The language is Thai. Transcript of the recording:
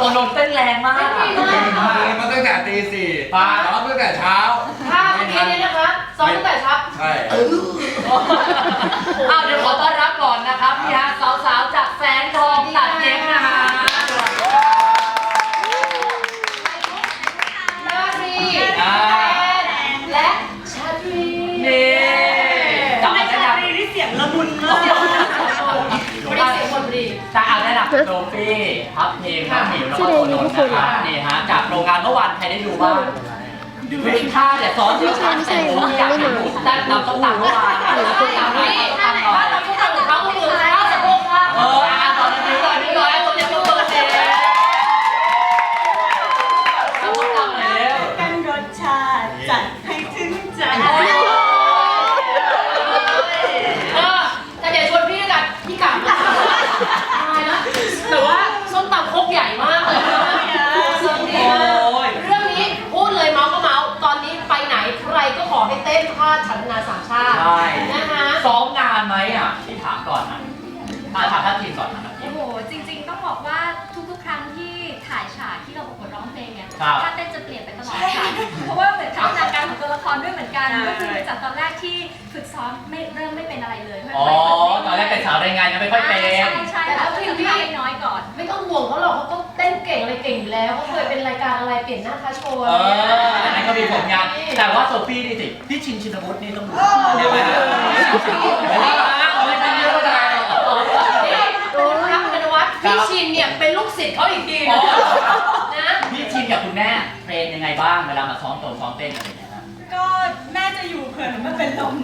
ตอนนนเต้นแรงมากเต้นดีมากมาตั้งแต่ตีสี่ป้าซ้อมตั้งแต่เช้าถ้าเมื่อกี้นี้นะคะซ้อมตั้งแต่เช้า ใช่ อ้าวเดี๋ยวขอต้อนรับก่อนนะครับพี่ฮะสาวๆ จะเอาได้ดับโดฟี่พับเพลงพับหมิวแล้วก็โคนนนะครับนี่ฮะจากโรงงานเมื่อวานใครได้ดูบ้างดูท่าเนี่ยซ้อนเยอะมากแต่ผมอยากเห็นหนูตั้งตำต้มตำเมื่อวานอะต้มตำหน่อยนี่ต้มถ้าไหนตำหน่อว่าย ต้นท่าฉันนาสามชาติใช่ นะคะซ้อมนานไหมอะพี่ถามก่อนนะถามถามท่านทีมก่อนนะทีโอ้ม โหจริงๆ ต้องบอกว่าทุกๆ ครั้งที่ถ่ายฉากที่เราประกวดร้องเพลงเนี่ยครับท่าเต้นจะเปลี่ยนไปตลอดค่ะเพราะว่าเหมือนพัฒนาการของตัวละครด้วยเหมือนกันก็คือจากตอนแรกที่ฝึกซ้อมไม่เริ่มไม่เป็นอะไรเลยค่อ๋ออยๆฝึกตอนแรกเป็นสาวแรงงานยังไม่ค่อยเป็น ใช่ใช่แต่ก็คือพี่น้อยก่อน ไม่ต้องห่วงเขาหรอกเขาก็เต้นเก่งอะไรเก่งอยู่แล้วเขาเคยเป็นรายการอะไรเปลี่ยนหน้าท้าโชว์เอออันนั้น ก็มีผลงาน แต่ว่าโซฟี่นี่สิพี่ชินชินวุฒินี่ต้องดูเดี๋ยวไปนะไม่ใช่เยอะนะนี่คุณรักกันวัฒน์พี่ชินเนี่ยเป็นลูกศิษย์เขาอีกทีนะนะพี่ชินกับคุณแม่เทรนยังไงบ้างเวลามาซ้อมโตซ้อมเต้นอะไรอย่างเงี้ยก็แม่จะอยู่เผื่อหนูมาเป็นลม